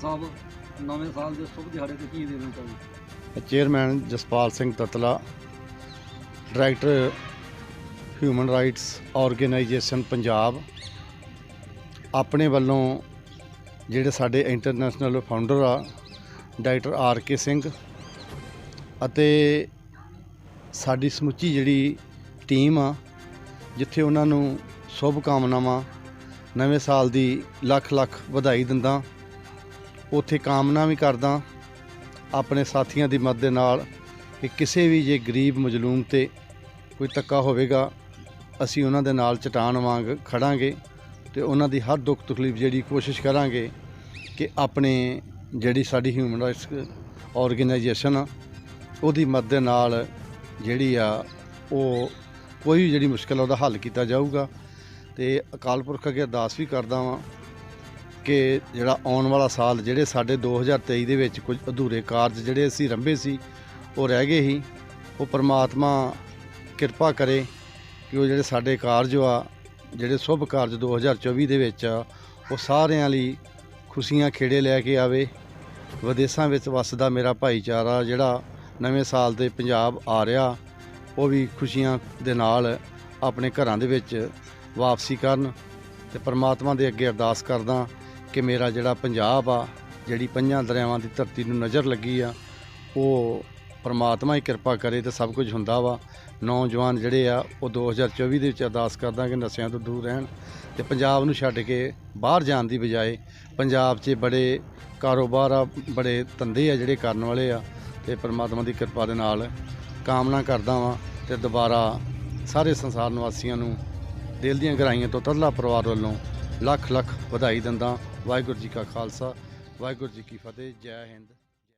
ਸਾਲ ਦੇ ਸ਼ੁਭ ਦਿਹਾੜੇ ਤੇ ਕੀ ਦੇਣਾ ਚਾਹੋਗੇ? Chairman Jaspal Singh Tatla, director human rights organisation Punjab, ਆਪਣੇ ਵੱਲੋਂ ਜਿਹੜੇ ਸਾਡੇ ਇੰਟਰਨੈਸ਼ਨਲ ਫਾਊਂਡਰ ਆ ਡਾਕਟਰ ਆਰ ਕੇ ਸਿੰਘ ਅਤੇ ਸਾਡੀ ਸਮੁੱਚੀ ਜਿਹੜੀ ਟੀਮ ਆ, ਜਿੱਥੇ ਉਹਨਾਂ ਨੂੰ ਸ਼ੁਭ ਕਾਮਨਾਵਾਂ ਨਵੇਂ ਸਾਲ ਦੀ ਲੱਖ ਲੱਖ ਵਧਾਈ ਦਿੰਦਾ। ਉੱਥੇ ਕਾਮਨਾ ਵੀ ਕਰਦਾ ਆਪਣੇ ਸਾਥੀਆਂ ਦੀ ਮਦਦ ਦੇ ਨਾਲ ਕਿ ਕਿਸੇ ਵੀ ਜੇ ਗਰੀਬ ਮਜਲੂਮ ਤੇ ਕੋਈ ਤੱਕਾ ਹੋਵੇਗਾ, ਅਸੀਂ ਉਹਨਾਂ ਦੇ ਨਾਲ ਚਟਾਨ ਵਾਂਗ ਖੜਾਂਗੇ ਤੇ ਉਹਨਾਂ ਦੀ ਹਰ ਦੁੱਖ ਤਕਲੀਫ ਜਿਹੜੀ ਕੋਸ਼ਿਸ਼ ਕਰਾਂਗੇ ਕਿ ਆਪਣੇ ਜਿਹੜੀ ਸਾਡੀ ਹਿਊਮਨ ਰਾਈਟਸ ਆਰਗੇਨਾਈਜੇਸ਼ਨ ਆ, ਉਹਦੀ ਮਦਦ ਨਾਲ ਜਿਹੜੀ ਆ, ਉਹ ਕੋਈ ਵੀ ਜਿਹੜੀ ਮੁਸ਼ਕਲ ਆ, ਉਹਦਾ ਹੱਲ ਕੀਤਾ ਜਾਊਗਾ ਤੇ ਅਕਾਲ ਪੁਰਖ ਅੱਗੇ ਅਰਦਾਸ ਵੀ ਕਰਦਾ ਵਾਂ ਕਿ ਜਿਹੜਾ ਆਉਣ ਵਾਲਾ ਸਾਲ ਜਿਹੜੇ ਸਾਡੇ 2023 ਦੇ ਵਿੱਚ ਕੁਝ ਅਧੂਰੇ ਕਾਰਜ ਜਿਹੜੇ ਅਸੀਂ ਰੰਭੇ ਸੀ, ਉਹ ਰਹਿ ਗਏ ਸੀ। ਉਹ ਪ੍ਰਮਾਤਮਾ ਕਿਰਪਾ ਕਰੇ ਕਿ ਉਹ ਜਿਹੜੇ ਸਾਡੇ ਕਾਰਜ ਆ, ਜਿਹੜੇ ਸ਼ੁਭ ਕਾਰਜ 2024 ਦੇ ਵਿੱਚ ਆ, ਉਹ ਸਾਰਿਆਂ ਲਈ ਖੁਸ਼ੀਆਂ ਖੇੜੇ ਲੈ ਕੇ ਆਵੇ। ਵਿਦੇਸ਼ਾਂ ਵਿੱਚ ਵੱਸਦਾ ਮੇਰਾ ਭਾਈਚਾਰਾ ਜਿਹੜਾ ਨਵੇਂ ਸਾਲ ਦੇ ਪੰਜਾਬ ਆ ਰਿਹਾ, ਉਹ ਵੀ ਖੁਸ਼ੀਆਂ ਦੇ ਨਾਲ ਆਪਣੇ ਘਰਾਂ ਦੇ ਵਿੱਚ ਵਾਪਸੀ ਕਰਨ ਤੇ ਪਰਮਾਤਮਾ ਦੇ ਅੱਗੇ ਅਰਦਾਸ ਕਰਦਾ। ਕਿ ਮੇਰਾ ਜਿਹੜਾ ਪੰਜਾਬ ਆ, ਜਿਹੜੀ ਪੰਜਾਂ ਦਰਿਆਵਾਂ ਦੀ ਧਰਤੀ ਨੂੰ ਨਜ਼ਰ ਲੱਗੀ ਆ, ਉਹ ਪਰਮਾਤਮਾ ਹੀ ਕਿਰਪਾ ਕਰੇ ਤੇ ਸਭ ਕੁਝ ਹੁੰਦਾ ਵਾ। ਨੌਜਵਾਨ ਜਿਹੜੇ ਆ, ਉਹ 2024 ਦੇ ਵਿੱਚ ਅਰਦਾਸ ਕਰਦਾ ਕਿ ਨਸ਼ਿਆਂ ਤੋਂ ਦੂਰ ਰਹਿਣ ਤੇ ਪੰਜਾਬ ਨੂੰ ਛੱਡ ਕੇ ਬਾਹਰ ਜਾਣ ਦੀ ਬਜਾਏ ਪੰਜਾਬ 'ਚ ਬੜੇ ਕਾਰੋਬਾਰ ਆ, ਬੜੇ ਧੰਦੇ ਆ ਜਿਹੜੇ ਕਰਨ ਵਾਲੇ ਆ ਤੇ ਪਰਮਾਤਮਾ ਦੀ ਕਿਰਪਾ ਦੇ ਨਾਲ ਕਾਮਨਾ ਕਰਦਾ ਵਾਂ ਤੇ ਦੁਬਾਰਾ ਸਾਰੇ ਸੰਸਾਰ ਨਿਵਾਸੀਆਂ ਨੂੰ ਦਿਲ ਦੀਆਂ ਗਹਿਰਾਈਆਂ ਤੋਂ ਤਦਲਾ ਪਰਿਵਾਰ ਵੱਲੋਂ ਲੱਖ ਲੱਖ ਵਧਾਈ ਦਿੰਦਾ। ਵਾਹਿਗੁਰੂ ਜੀ ਕਾ ਖਾਲਸਾ। ਵਾਹਿਗੁਰੂ ਜੀ ਕੀ ਫਤਿਹ। ਜੈ ਹਿੰਦ।